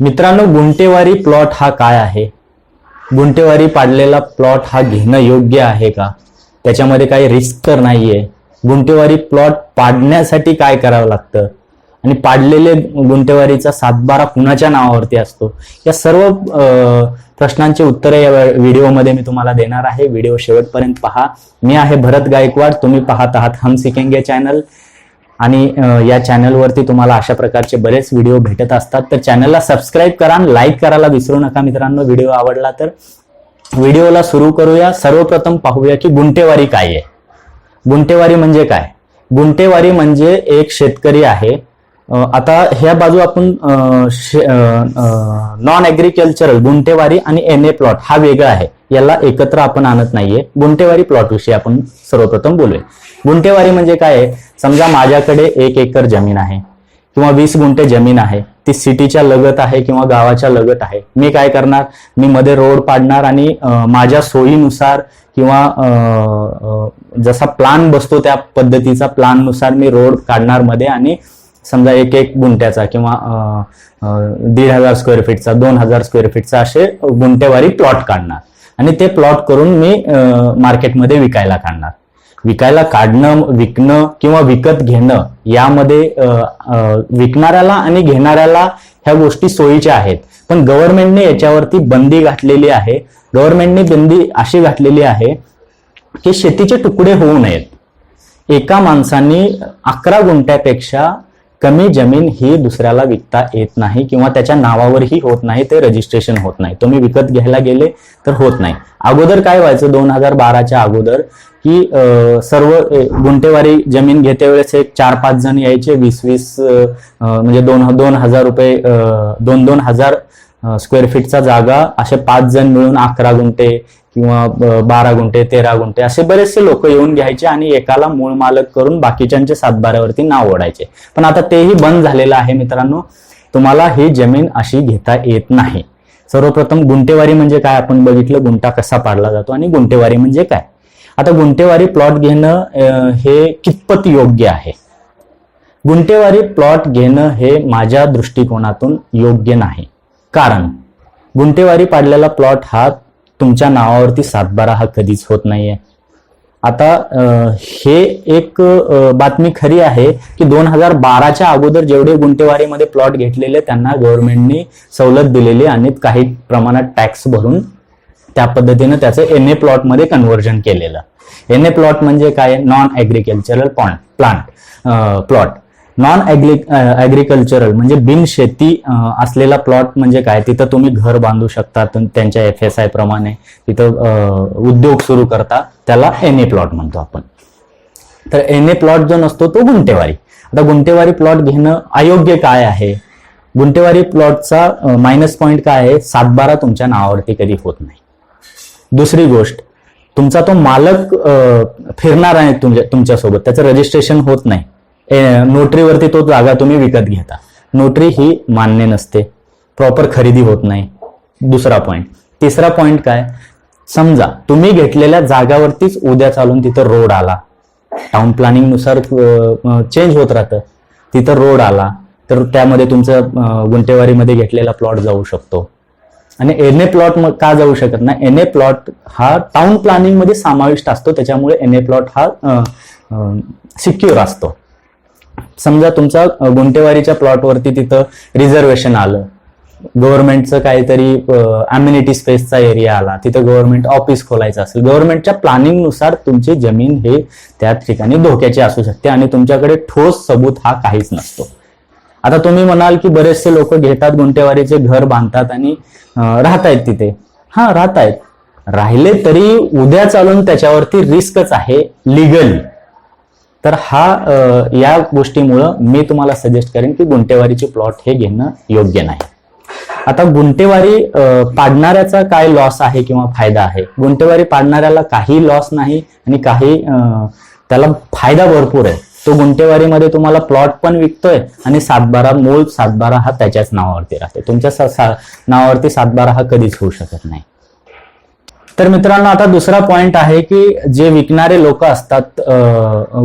मित्रांनो गुंटेवारी प्लॉट हा काय आहे? गुंटेवारी पाडलेला प्लॉट हा घेणं योग्य आहे का? त्याच्यामध्ये काही रिस्क तर नाहीये. गुंटेवारी प्लॉट पाडण्यासाठी काय करावं लागतं? आणि पाडलेले गुंटेवारीचा सातबारा कुणाच्या नावावरती असतो? या सर्व प्रश्नांचे प्रश्नांची उत्तरे या व्हिडिओमध्ये मी तुम्हाला देणार आहे. व्हिडिओ शेवटपर्यंत पहा. मी आहे भरत गायकवाड. तुम्ही पाहत आहात हम सिकेंगे चॅनल. आणि या चॅनलवरती तुम्हाला अशा प्रकारचे बरेच व्हिडिओ भेटत असतात. तर चॅनलला सबस्क्राईब करा लाईक करायला विसरू नका मित्रांनो. व्हिडिओ आवडला तर व्हिडिओला सुरू करूया. सर्वप्रथम पाहूया की गुंटेवारी काय आहे. गुंटेवारी म्हणजे काय? गुंटेवारी म्हणजे एक शेतकरी आहे. आता ह्या बाजू आपण नॉन ऍग्रिकल्चरल गुंटेवारी आणि एन ए प्लॉट हा वेगळा आहे. याला एकत्र आपण आणत नाहीये. गुंटेवारी प्लॉट विषयी आपण सर्वप्रथम बोलूया. गुंटेवारी म्हणजे काय आहे? समजा माझ्याकडे एक एकर जमीन आहे किंवा वीस गुंठे जमीन आहे. ती सिटीच्या लगत आहे किंवा गावाच्या लगत आहे. मी काय करणार? मी मध्ये रोड पाडणार आणि माझ्या सोयीनुसार किंवा जसा प्लान बसतो त्या पद्धतीचा प्लाननुसार मी रोड काढणार मध्ये आणि समजा एक एक गुंट्याचा किंवा दीड हजार स्क्वेअर फीटचा दोन हजार स्क्वेअर फीटचा असे गुंटेवारी प्लॉट काढणार. आणि ते प्लॉट करून मी मार्केटमध्ये विकायला काढणार. विकायला काढणं विकणं किंवा विकत घेणं यामध्ये विकणाऱ्याला आणि घेणाऱ्याला ह्या गोष्टी सोयीच्या आहेत. पण गव्हर्नमेंटने याच्यावरती बंदी घातलेली आहे. गव्हर्नमेंटने बंदी अशी घातलेली आहे की शेतीचे तुकडे होऊ नयेत. एका माणसाने अकरा गुंट्यापेक्षा कमी जमीन ही दुसऱ्याला विकता येत नाही किंवा त्याच्या नावावरही होत नाही ते रजिस्ट्रेशन होत नाही. तुम्ही विकत घ्यायला गेले तर होत नाही. अगोदर काय व्हायचं? दोन हजार बाराच्या अगोदर की सर्व गुंटेवारी जमीन घेते वेळेस एक चार पाच जण यायचे वीस वीस म्हणजे दोन दोन हजार रुपये दोन दोन हजार स्क्वेअर फीटचा जागा असे पाच जण मिळून अकरा गुंटे किंवा बारा गुंठे तेरा गुंठे असे बरेचसे लोक येऊन घ्यायचे आणि एकाला मूळ मालक करून बाकीच्यांचे सातबाऱ्यावरती नाव ओढायचे. पण आता तेही बंद झालेलं आहे मित्रांनो. तुम्हाला ही जमीन अशी घेता येत नाही. सर्वप्रथम गुंटेवारी म्हणजे काय? आपण बघितलं गुंटा कसा पाडला जातो आणि गुंटेवारी म्हणजे काय? आता गुंटेवारी प्लॉट घेणं हे कितपत योग्य आहे? गुंटेवारी प्लॉट घेणं हे माझ्या दृष्टिकोनातून योग्य नाही. कारण गुंटेवारी पाडलेला प्लॉट हा तुमच्या नावावरती सातबारा हा कधीच होत नाहीये. आता हे एक बातमी खरी आहे की दोन हजार बाराच्या अगोदर जेवढे गुंटेवारीमध्ये प्लॉट घेतलेले त्यांना गव्हर्नमेंटनी सवलत दिलेली आणि काही प्रमाणात टॅक्स भरून त्या पद्धतीनं त्याचं एन ए प्लॉटमध्ये कन्व्हर्जन केलेलं. एन ए प्लॉट म्हणजे काय? Non agricultural point plant plot. Non agricultural uh, म्हणजे बिन शेती uh, असलेला प्लॉट म्हणजे काय? तिथं तुम्ही घर बांधू शकता त्यांच्या एफ एस आय प्रमाणे. तिथं uh, उद्योग सुरू करता. त्याला एन ए प्लॉट म्हणतो आपण. तर एन ए प्लॉट जो नसतो तो गुंटेवारी. आता गुंटेवारी प्लॉट घेणं अयोग्य काय आहे? गुंटेवारी प्लॉटचा मायनस पॉईंट काय आहे? सातबारा तुमच्या नावावरती कधी होत नाही. दुसरी गोष्ट तुमचा तो मालक फिरणार आहे तुमच्या तुमच्यासोबत. त्याचं रजिस्ट्रेशन होत नाही. नोटरीवरती तो जागा तुम्ही विकत घेता. नोटरी ही मान्य नसते. प्रॉपर खरेदी होत नाही. दुसरा पॉईंट तिसरा पॉईंट काय? समजा तुम्ही घेतलेल्या जागावरतीच उद्या चालून तिथं रोड आला. टाउन प्लॅनिंगनुसार चेंज होत राहतं. तिथं रोड आला तर त्यामध्ये तुमचं गुंटेवारीमध्ये घेतलेला प्लॉट जाऊ शकतो. आणि एन ए प्लॉट मग का जाऊ शकत नाही? एन ए प्लॉट हा टाउन प्लॅनिंगमध्ये समाविष्ट असतो त्याच्यामुळे एन ए प्लॉट हा सिक्युअर असतो. समजा तुमचा गुंटेवारीच्या प्लॉटवरती तिथं रिझर्वेशन आलं. गव्हर्नमेंटचं काहीतरी अम्युनिटी स्पेसचा एरिया आला. तिथं गव्हर्नमेंट ऑफिस खोलायचं असेल. गव्हर्नमेंटच्या प्लॅनिंगनुसार तुमची जमीन हे त्या ठिकाणी धोक्याची असू शकते आणि तुमच्याकडे ठोस सबूत हा काहीच नसतो. आता तुम्ही म्हणाल की बरेचसे लोक घेतात गुंटेवारीचे घर बांधतात आणि राहतायत तिथे. हा राहतायत. राहिले तरी उद्या चालून त्याच्यावरती रिस्कच आहे लिगली तर हा या गोष्टीमुळं मी तुम्हाला सजेस्ट करेन की गुंटेवारीचे प्लॉट हे घेणं योग्य नाही. आता गुंटेवारी पाडणाऱ्याचा काय लॉस आहे किंवा फायदा आहे? गुंटेवारी पाडणाऱ्याला काही लॉस नाही आणि काही त्याला फायदा भरपूर आहे. तो गुंटेवारीमध्ये तुम्हाला प्लॉट पण विकतोय आणि सातबारा मूळ सातबारा हा त्याच्याच नावावरती राहते तुमच्या सा- सा- नावावरती सातबारा हा कधीच होऊ शकत नाही. तर मित्रांनो आता दुसरा पॉइंट आहे की जे विकणारे लोक असतात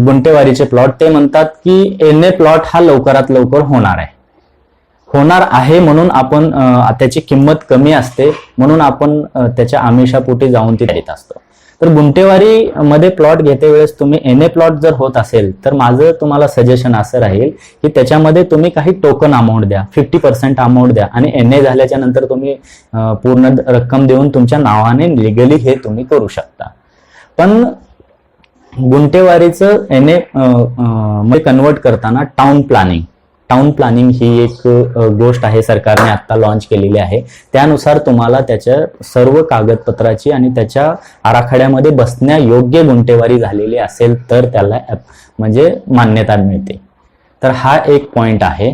गुंटेवारीचे प्लॉट ते म्हणतात की एन ए प्लॉट हा लवकरात लवकर होणार आहे. होणार आहे म्हणून आपण त्याची किंमत कमी असते म्हणून आपण त्याच्या आमिषापोटी जाऊन ती देत असतो. तर गुंटेवारी मध्ये प्लॉट घेते वेळेस तुम्ही एन ए प्लॉट जर होत असेल तर माझं तुम्हाला सजेशन असं राहील की त्याच्यामध्ये तुम्ही काही टोकन अमाऊंट द्या फिफ्टी पर्सेंट अमाऊंट द्या आणि एन ए झाल्याच्यानंतर तुम्ही पूर्ण रक्कम देऊन तुमच्या नावाने लिगली हे तुम्ही करू शकता. पण गुंटेवारीचं एन ए कन्वर्ट करताना टाउन प्लॅनिंग टाउन प्लॅनिंग ही एक गोष्ट आहे सरकारने आता लॉन्च केलेली आहे. त्यानुसार तुम्हाला त्याच्या सर्व कागदपत्राची आणि त्याच्या आराखड्यामध्ये बसण्या योग्य गुंटेवारी झालेली असेल तर त्याला म्हणजे मान्यता मिळते. तर हा एक पॉइंट आहे.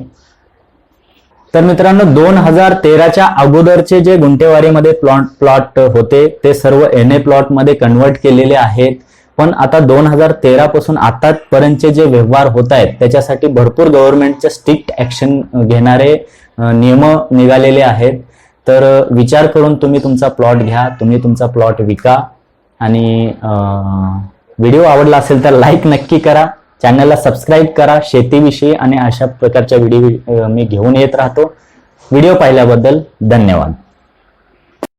तर मित्रांनो दोन हजार तेराच्या अगोदरचे जे गुंटेवारीमध्ये प्लॉट प्लॉट होते ते सर्व एन ए प्लॉटमध्ये कन्वर्ट केलेले आहेत. पण आता दोन हजार तेरा पासून आतापर्यंतचे जे व्यवहार होत आहेत त्याच्यासाठी भरपूर गव्हर्नमेंटचे स्ट्रिक्ट ऍक्शन घेणारे नियम निघालेले आहेत. तर विचार करून तुम्ही तुमचा प्लॉट घ्या तुम्ही तुमचा प्लॉट विका. आणि व्हिडिओ आवडला असेल तर लाईक नक्की करा. चॅनलला सबस्क्राईब करा शेतीविषयी आणि अशा प्रकारच्या व्हिडिओ मी घेऊन येत राहतो. व्हिडिओ पाहिल्याबद्दल धन्यवाद.